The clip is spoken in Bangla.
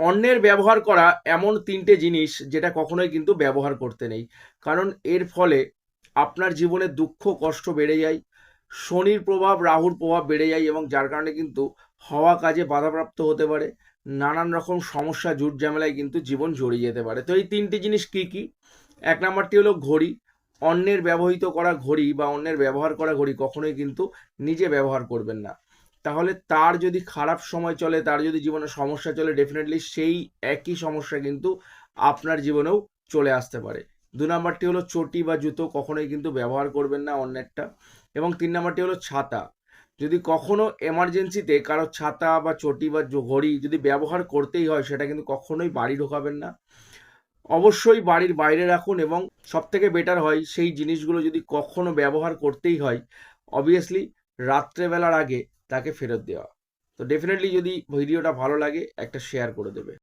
অন্যের ব্যবহার করা এমন তিনটে জিনিস যেটা কখনোই কিন্তু ব্যবহার করতে নেই। কারণ এর ফলে আপনার জীবনে দুঃখ, কষ্ট বেড়ে যায়, শনির প্রভাব, রাহুর প্রভাব বেড়ে যায় এবং যার কারণে কিন্তু হওয়া কাজে বাধাপ্রাপ্ত হতে পারে। নানান রকম সমস্যা জুট ঝামেলায় কিন্তু জীবন জড়িয়ে যেতে পারে। তো এই তিনটি জিনিস কি কি? এক নাম্বারটি হলো ঘড়ি। অন্যের ব্যবহৃত করা ঘড়ি বা অন্যের ব্যবহার করা ঘড়ি কখনোই কিন্তু নিজে ব্যবহার করবেন না। তাহলে তার যদি খারাপ সময় চলে, তার যদি জীবনে সমস্যা চলে ডেফিনেটলি সেই একই সমস্যা কিন্তু আপনার জীবনেও চলে আসতে পারে। দু নাম্বারটি হলো চটি বা জুতো কখনোই কিন্তু ব্যবহার করবেন না অন্যেরটা। এবং তিন নাম্বারটি হলো ছাতা। যদি কখনো এমার্জেন্সিতে কারও ছাতা বা চটি বা ঘড়ি যদি ব্যবহার করতেই হয়, সেটা কিন্তু কখনোই বাড়ি ঢোকাবেন না। অবশ্যই বাড়ির বাইরে রাখুন এবং সব থেকে বেটার হয় সেই জিনিসগুলো যদি কখনো ব্যবহার করতেই হয় অবভিয়াসলি রাত্রেবেলার আগে তাকে ফেরত দেওয়া। তো ডেফিনেটলি যদি ভিডিওটা ভালো লাগে একটা শেয়ার করে দেবে।